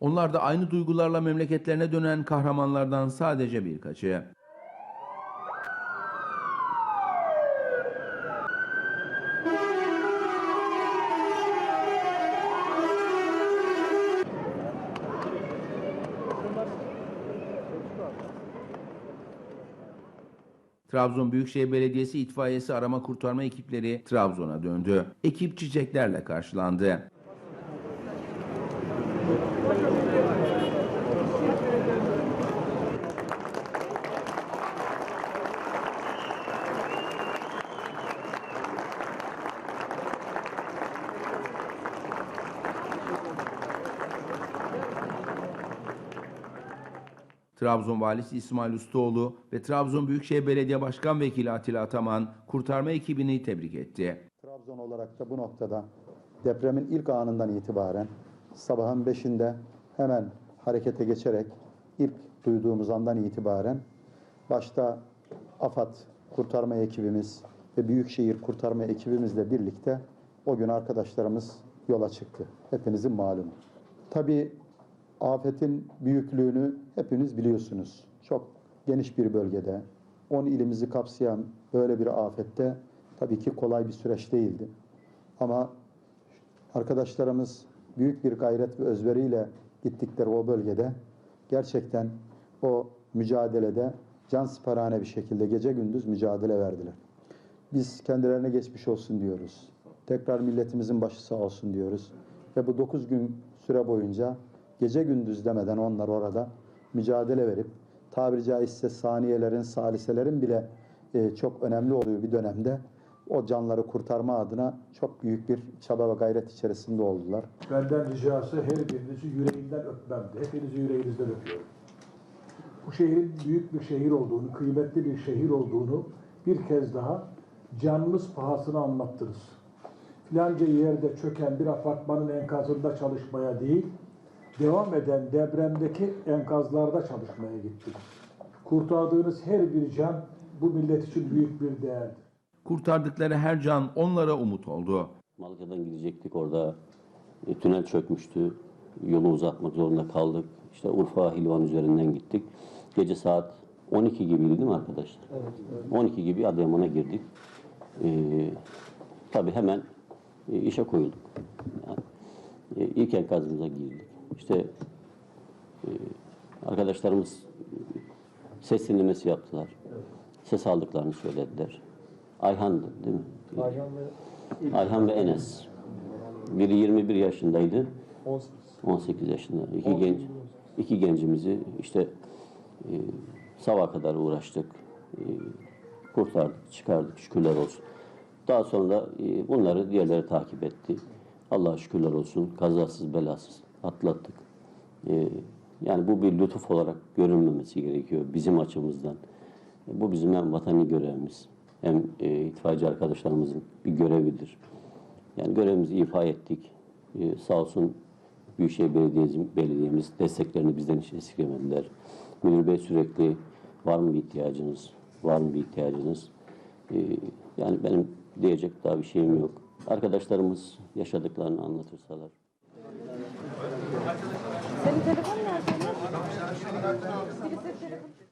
Onlar da aynı duygularla memleketlerine dönen kahramanlardan sadece birkaçı. Trabzon Büyükşehir Belediyesi itfaiyesi arama kurtarma ekipleri Trabzon'a döndü. Ekip çiçeklerle karşılandı. Trabzon Valisi İsmail Ustaoğlu ve Trabzon Büyükşehir Belediye Başkan Vekili Atilla Ataman kurtarma ekibini tebrik etti. Trabzon olarak da bu noktada depremin ilk anından itibaren sabahın 5'inde hemen harekete geçerek ilk duyduğumuz andan itibaren başta AFAD kurtarma ekibimiz ve Büyükşehir kurtarma ekibimizle birlikte o gün arkadaşlarımız yola çıktı. Hepinizin malumu. Tabii afetin büyüklüğünü hepiniz biliyorsunuz. Çok geniş bir bölgede 10 ilimizi kapsayan böyle bir afette tabii ki kolay bir süreç değildi. Ama arkadaşlarımız büyük bir gayret ve özveriyle gittikleri o bölgede gerçekten o mücadelede can siparhane bir şekilde gece gündüz mücadele verdiler. Biz kendilerine geçmiş olsun diyoruz. Tekrar milletimizin başı sağ olsun diyoruz. Ve bu 9 gün süre boyunca gece gündüz demeden onlar orada mücadele verip tabiri caizse saniyelerin, saliselerin bile e, çok önemli olduğu bir dönemde o canları kurtarma adına çok büyük bir çaba ve gayret içerisinde oldular. Benden ricası her birinizi yüreğinden öpmemdi. Hepinizi yüreğinizden öpüyorum. Bu şehrin büyük bir şehir olduğunu, kıymetli bir şehir olduğunu bir kez daha canınız pahasına anlattınız. Filanca yerde çöken bir apartmanın enkazında çalışmaya değil, devam eden depremdeki enkazlarda çalışmaya gittik. Kurtardığınız her bir can bu millet için büyük bir değerdir. Kurtardıkları her can onlara umut oldu. Malatya'dan gidecektik orada e, tünel çökmüştü. Yolu uzatmak zorunda kaldık. İşte Urfa Hilvan üzerinden gittik. Gece saat 12 gibiydi değil mi arkadaşlar? Evet. 12 gibi Adıyaman'a girdik. Ee, tabii hemen e, işe koyulduk. Yani, e, ilk enkazımıza girdik. İşte e, arkadaşlarımız ses dinlemesi yaptılar. Ses aldıklarını söylediler. Ayhan'dı değil mi? Ayhan ve Enes. Biri 21 yaşındaydı. 18 yaşında. İki genç iki gencimizi işte e, sabaha kadar uğraştık. E, kurtardık, çıkardık. Şükürler olsun. Daha sonra e, bunları diğerleri takip etti. Allah'a şükürler olsun. Kazasız belasız atlattık. E, yani bu bir lütuf olarak görülmemesi gerekiyor bizim açımızdan. E, bu bizim hem vatani görevimiz hem e, itfaiyeci arkadaşlarımızın bir görevidir. Yani görevimizi ifa ettik. Ee, sağ olsun Büyükşehir Belediyemiz, Belediyemiz desteklerini bizden hiç esirgemediler. Müdür Bey sürekli var mı bir ihtiyacınız, var mı bir ihtiyacınız? Ee, yani benim diyecek daha bir şeyim yok. Arkadaşlarımız yaşadıklarını anlatırsalar. Senin telefonun nerede? Birisi telefon.